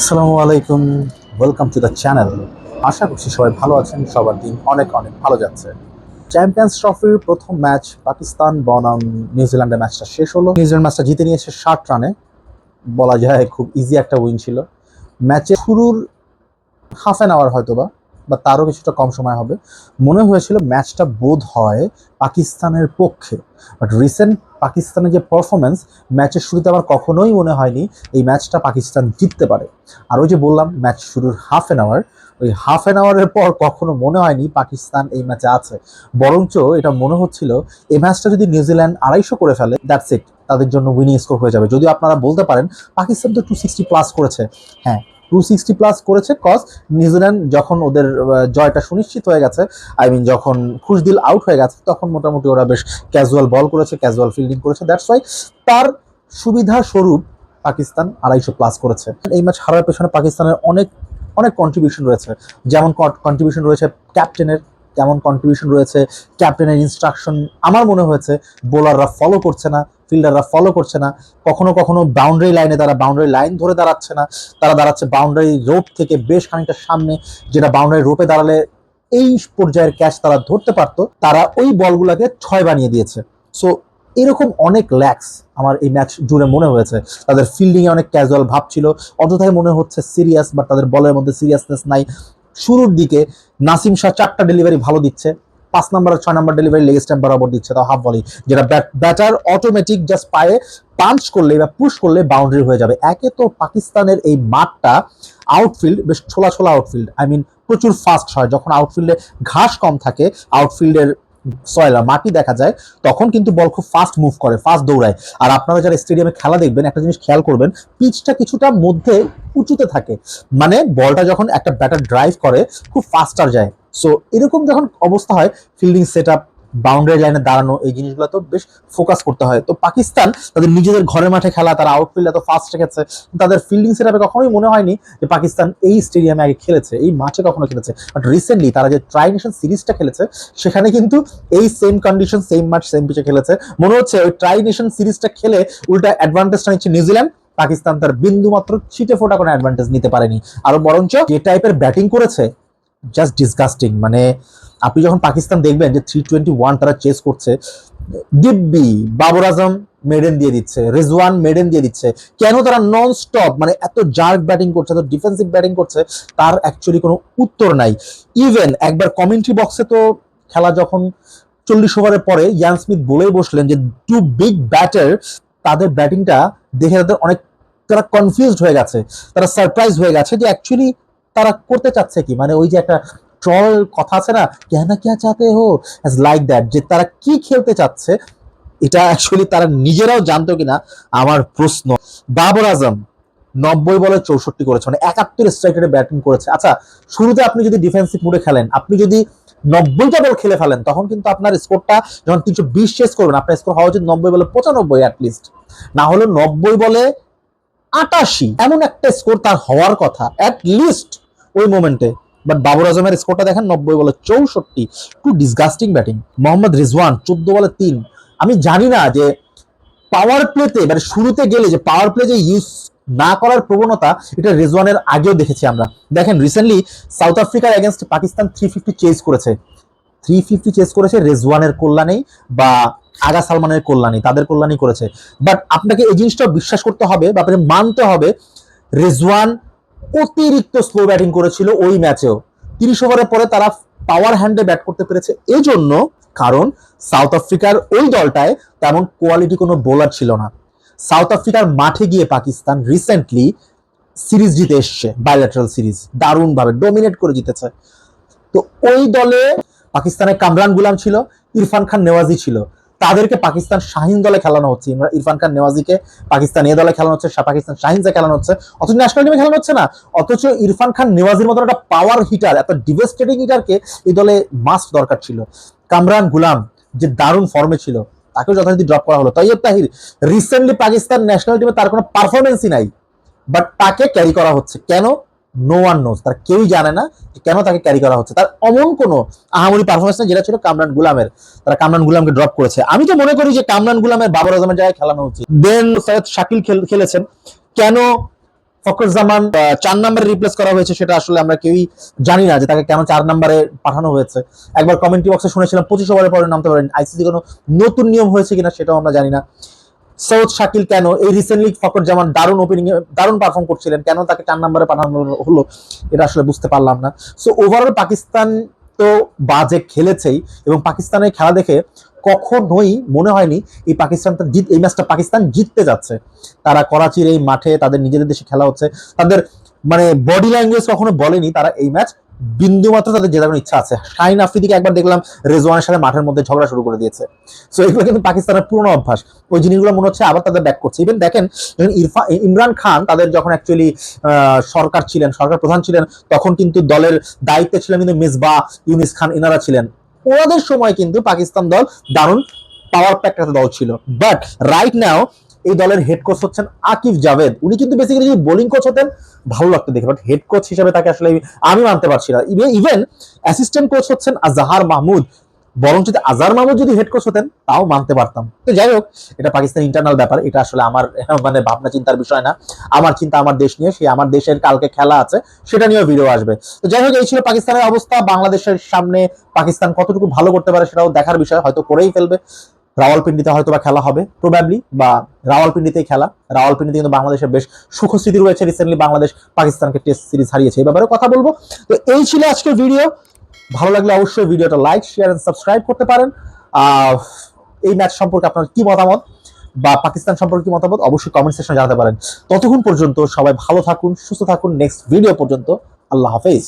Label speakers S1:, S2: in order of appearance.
S1: আসসালামু আলাইকুম। Welcome to the channel আশা করছি সবাই ভালো আছেন। সবার দিন অনেক অনেক ভালো যাচ্ছে। চ্যাম্পিয়ন্স ট্রফির প্রথম ম্যাচ পাকিস্তান বনাম নিউজিল্যান্ডের ম্যাচটা শেষ হলো। নিউজিল্যান্ড ম্যাচটা জিতে নিয়েছে ষাট রানে। বলা যায় খুব ইজি একটা উইন ছিল। ম্যাচে শুরুর হাফ অ্যান আওয়ার হয়তো বা বা তারও কিছুটা কম সময় হবে। মনে হয়েছিল ম্যাচটা বোধ হয় পাকিস্তানের পক্ষে। বাট রিসেন্ট পাকিস্তানের যে পারফরমেন্স ম্যাচের শুরুতে আমার কখনোই মনে হয়নি এই ম্যাচটা পাকিস্তান জিততে পারে। আর ওই যে বললাম, ম্যাচ শুরুর হাফ অ্যান আওয়ার ওই হাফ অ্যান আওয়ারের পর কখনো মনে হয়নি পাকিস্তান এই ম্যাচে আছে। বরঞ্চ এটা মনে হচ্ছিল এই ম্যাচটা যদি নিউজিল্যান্ড আড়াইশো করে ফেলে দ্যাটস ইট তাদের জন্য উইনিং স্কোর হয়ে যাবে। যদিও আপনারা বলতে পারেন, পাকিস্তান তো টু সিক্সটি প্লাস করেছে। হ্যাঁ টু সিক্সটি প্লাস করেছে কজ নিউজিল্যান্ড যখন ওদের জয়টা সুনিশ্চিত হয়ে গেছে আই মিন যখন খুশদিল আউট হয়ে গেছে, তখন মোটামুটি ওরা বেশ ক্যাজুয়াল বল করেছে ক্যাজুয়াল ফিল্ডিং করেছে দ্যাটস ওয়াই তার সুবিধা স্বরূপ পাকিস্তান আড়াইশো প্লাস করেছে। এই ম্যাচ হারার পেছনে পাকিস্তানের অনেক অনেক কন্ট্রিবিউশন রয়েছে। যেমন কন্ট্রিবিউশন রয়েছে ক্যাপ্টেনের যেমন কন্ট্রিবিউশন রয়েছে ক্যাপ্টেনের ইনস্ট্রাকশন আমার মনে হয়েছে বোলাররা ফলো করছে না। ফিল্ডাররা ফলো করছে না, কখনো কখনো বাউন্ডারি লাইনে তারা বাউন্ডারি লাইন ধরে দাঁড়াচ্ছে না, তারা দাঁড়াচ্ছে বাউন্ডারি রোপ থেকে বেশ খানিকটা সামনে, যেটা বাউন্ডারি রোপে দাঁড়ালে এই পর্যায়ের ক্যাচ তারা ধরতে পারতো, তারা ওই বলগুলোকে ছয় বানিয়ে দিয়েছে। সো এরকম অনেক ল্যাক্স আমার এই ম্যাচ জুড়ে মনে হয়েছে। তাদের ফিল্ডিং এ অনেক ক্যাজুয়াল ভাব ছিল, অযথাই মনে হচ্ছে সিরিয়াস বাট তাদের বলের মধ্যে সিরিয়াসনেস নাই। শুরুর দিকে নাসিম শাহ চারটা ডেলিভারি ভালো দিচ্ছে পাঁচ নাম্বার আর ছয় নাম্বার ডেলিভারি লেগ স্ট্যাম্প বরাবর দিচ্ছে তাও হাফ বলি যেটা ব্যাটার অটোমেটিক জাস্ট পায়ে পাঞ্চ করলে বা পুশ করলে বাউন্ডারি হয়ে যাবে। একে তো পাকিস্তানের এই মাঠটা আউটফিল্ড বেশ ছোলা ছোলা আউটফিল্ড আই মিন প্রচুর ফাস্ট হয়। যখন আউটফিল্ডে ঘাস কম থাকে আউটফিল্ডের সয়লা মাটি দেখা যায়, তখন কিন্তু বল খুব ফাস্ট মুভ করে ফাস্ট দৌড়ায়। আর আপনারা যারা স্টেডিয়ামে খেলা দেখবেন, একটা জিনিস খেয়াল করবেন পিচটা কিছুটা মধ্যে উঁচুতে থাকে। মানে বলটা যখন একটা ব্যাটার ড্রাইভ করে, খুব ফাস্টার যায়। সো এরকম যখন অবস্থা হয় ফিল্ডিং সেট আপ বাউন্ডারি লাইনে দাঁড়ানো এই জিনিসগুলো তো বেশ ফোকাস করতে হয়। তো পাকিস্তান তাদের নিজেদের ঘরের মাঠে খেলা, তারা আউটফিল্ড এত ফাস্ট রেখেছে, তাদের ফিল্ডিং সেট আপে কখনোই মনে হয়নি যে পাকিস্তান এই স্টেডিয়ামে আগে খেলেছে, এই মাঠে কখনো খেলেছে। বাট রিসেন্টলি তারা যে ট্রাই নেশন সিরিজটা খেলেছে, সেখানে কিন্তু এই সেম কন্ডিশন সেম মাঠ সেম পিচে খেলেছে। মনে হচ্ছে ওই ট্রাই নেশন সিরিজটা খেলে উল্টা অ্যাডভান্টেজটা নিচ্ছে নিউজিল্যান্ড পাকিস্তান তার বিন্দু মাত্র ছিটে ফোটা কোনো অ্যাডভান্টেজ নিতে পারেনি। আরও বরঞ্চ যে টাইপের ব্যাটিং করেছে জাস্ট ডিসগাস্টিং মানে আপনি যখন পাকিস্তান দেখবেন যে থ্রি টোয়েন্টি ওয়ান তারা চেস করছে দিব্যি বাবর আজম মেডেন দিয়ে দিচ্ছে, রেজওয়ান মেডেন দিয়ে দিচ্ছে, কেন তারা নন স্টপ মানে এত জার্ক ব্যাটিং করছে, এত ডিফেন্সিভ ব্যাটিং করছে, তার অ্যাকচুয়ালি কোনো উত্তর নাই। ইভেন একবার কমেন্ট্রি বক্সে তো খেলা যখন চল্লিশ ওভারের পরে ইয়ান স্মিথ বলেই বসলেন যে টু বিগ ব্যাটার তাদের ব্যাটিংটা দেখে তাদের অনেক, তারা কনফিউজড হয়ে গেছে, তারা সারপ্রাইজ হয়ে গেছে যে অ্যাকচুয়ালি তারা করতে চাচ্ছে কি? মানে ওই যে একটা ট্রল কথা আছে না, কেনা কে চাতে হো? অ্যাজ লাইক দ্যাট যে তারা কি খেলতে চাচ্ছে, এটা অ্যাকচুয়ালি তারা নিজেরাও জানতো কিনা, আমার প্রশ্ন। বাবর আজম, নব্বই বলে চৌষট্টি করেছে মানে একাত্তর স্ট্রাইক রেটে ব্যাটিং করেছে। আচ্ছা শুরুতে আপনি যদি ডিফেন্সিভ মুডে খেলেন, আপনি যদি নব্বইটা বল খেলে ফেলেন, তখন কিন্তু আপনার স্কোরটা যখন তিনশো বিশ শেষ করবেন, আপনার স্কোর হওয়া উচিত নব্বই বলে পঁচানব্বই অ্যাটলিস্ট না হলে নব্বই বলে আটাশি, এমন একটা স্কোর তার হওয়ার কথা অ্যাট লিস্ট ওই মোমেন্টে বাট বাবর আজমের স্কোরটা দেখেন, নব্বই বলে চৌষট্টি। Too disgusting batting Mohammad Rizwan, চোদ্দ বলে তিন। আমি জানি না যে পাওয়ার প্লেতে মানে শুরুতে গেলে যে পাওয়ার প্লে যে ইউজ না করার প্রবণতা, এটা রেজওয়ানের আগেও দেখেছি আমরা। দেখেন রিসেন্টলি সাউথ আফ্রিকার against Pakistan three fifty chase করেছে। থ্রি ফিফটি চেজ করেছে, রেজওয়ানের কল্যাণেই বা আগা সালমানের কল্যাণী, তাদের কল্যাণী করেছে। বাট আপনাকে এই জিনিসটা বিশ্বাস করতে হবে, বা আপনাকে মানতে হবে, রেজওয়ান অতিরিক্ত স্লো ব্যাটিং করেছিল ওই ম্যাচেও তিরিশ ওভারের পরে তারা পাওয়ার হ্যান্ডে ব্যাট করতে পেরেছে। এজন্য, কারণ সাউথ আফ্রিকার ওই দলটায় তেমন কোয়ালিটি কোনো বোলার ছিল না। সাউথ আফ্রিকার মাঠে গিয়ে পাকিস্তান রিসেন্টলি সিরিজ জিতে এসছে বায়োলেটারাল সিরিজ দারুণভাবে ডোমিনেট করে জিতেছে। তো ওই দলে পাকিস্তানের কামরান গুলাম ছিল, ইরফান খান নেওয়াজি ছিল। তাদেরকে পাকিস্তান শাহিন দলে খেলানো হচ্ছে। ইরফান খান নেওয়াজিকে পাকিস্তান এ দলে খেলানো হচ্ছে পাকিস্তান শাহিনকে খেলানো হচ্ছে, অথচ ন্যাশনাল টিমে খেলানো হচ্ছে না। অথচ ইরফান খান নেওয়াজির মতন একটা পাওয়ার হিটার এত ডিভেস্টেটিং হিটারকে এই দলে মাস্ট দরকার ছিল। কামরান গুলাম যে দারুণ ফর্মে ছিল, তাকেও যথারীতি ড্রপ করা হলো। তৈয়ব তাহির রিসেন্টলি পাকিস্তান ন্যাশনাল টিমে তার কোনো পারফরমেন্সই নাই বাট তাকে ক্যারি করা হচ্ছে। কেন? নো ওয়ান নোজ তার কেউই জানে না যে কেন তাকে ক্যারি করা হচ্ছে। তার অমন কোনো আহামরি পারফরমেন্স নেই, যেটা ছিল কামরান গুলামের। তারা কামরান গুলামকে ড্রপ করেছে। আমি তো মনে করি যে কামরান গুলামের বাবর আজমের জায়গায় খেলানো উচিত। দেন সৈয়দ শাকিল খেলেছেন। কেন ফখর জামান চার নম্বরে রিপ্লেস করা হয়েছে সেটা আসলে আমরা কেউই জানি না যে তাকে কেন চার নম্বরে পাঠানো হয়েছে। একবার কমেন্ট্রি বক্সে শুনেছিলাম, পঁচিশ ওভারের পরে নামতে পারেন। আইসিসি কোনো নতুন নিয়ম হয়েছে কিনা সেটাও আমরা জানি না। সৌদ শাকিল কেন এই রিসেন্টলি ফকর জামান দারুণ ওপেনিং এ দারুণ পারফর্ম করছিলেন? কেন তাকে চার নম্বরে পাঠানো হলো? এটা আসলে বুঝতে পারলাম না। সো ওভারঅল পাকিস্তান তো বাজে খেলেছেই এবং পাকিস্তানের খেলা দেখে কখনোই মনে হয়নি এই পাকিস্তান জিত এই ম্যাচটা পাকিস্তান জিততে যাচ্ছে। তারা করাচির এই মাঠে তাদের নিজেদের দেশে খেলা হচ্ছে। তাদের মানে বডি ল্যাঙ্গুয়েজ কখনো বলেনি তারা এই ম্যাচ বিন্দু মাত্র তাদের জেতার কোনো ইচ্ছা আছে। শাহিন আফ্রিদিকে একবার দেখলাম রেজওয়ানের সাথে মাঠের মধ্যে ঝগড়া শুরু করে দিয়েছে। সো এগুলো কিন্তু পাকিস্তানের পুরনো অভ্যাস। ওই জিনিসগুলো মনে হচ্ছে আবার তাদের ব্যাক করছে। ইভেন দেখেন, যখন ইরফা, ইমরান খান তাদের যখন অ্যাকচুয়ালি সরকার ছিলেন, সরকার প্রধান ছিলেন, তখন কিন্তু দলের দায়িত্বে ছিলেন কিন্তু মিসবা, ইউনিস খান ইনারা ছিলেন। ওনাদের সময় কিন্তু পাকিস্তান দল দারুণ পাওয়ার প্যাক একটা দল ছিল। বাট রাইট নাও এই দলের হেড কোচ হচ্ছেন আকিব জাভেদ। উনি কিন্তু বেসিক্যালি যদি বোলিং কোচ হতেন, ভালো লাগতো দেখে। বাট হেড কোচ হিসেবে তাকে আসলে আমি মানতে পারছি না। ইভেন অ্যাসিস্ট্যান্ট কোচ হচ্ছেন আজাহার মাহমুদ। বরং যদি আজহার মাহমুদ যদি হেড কোচ হতেন, তাও মানতে পারতাম। তো যাই হোক, এটা পাকিস্তান ইন্টারনাল ব্যাপার। এটা আসলে আমার মানে ভাবনা চিন্তার বিষয় না। আমার চিন্তা আমার দেশ নিয়ে। সেই আমার দেশের কালকে খেলা আছে, সেটা নিয়েও ভিডিও আসবে। তো যাই হোক, এই ছিল পাকিস্তানের অবস্থা। বাংলাদেশের সামনে পাকিস্তান কতটুকু ভালো করতে পারে সেটাও দেখার বিষয়। হয়তো করেই ফেলবে। রাওয়ালপিন্ডিতে হয়তো বা খেলা হবে প্রবাবলি বা রাওয়ালপিন্ডিতেই খেলা। রাওয়ালপিন্ডিতে কিন্তু বাংলাদেশের বেশ সুখস্মৃতি রয়েছে রিসেন্টলি বাংলাদেশ পাকিস্তানকে টেস্ট সিরিজ হারিয়েছে। এই ব্যাপারে কথা বলব। তো এই ছিল আজকের ভিডিও ভালো লাগলে অবশ্যই ভিডিওটা লাইক শেয়ার এন্ড সাবস্ক্রাইব করতে পারেন। এই ম্যাচ সম্পর্কে আপনার কি মতামত? বা পাকিস্তান সম্পর্কে কি মতামত? অবশ্যই কমেন্ট সেকশনে জানাতে পারেন। ততক্ষণ পর্যন্ত সবাই ভালো থাকুন, সুস্থ থাকুন। নেক্সট ভিডিও পর্যন্ত আল্লাহ হাফেজ।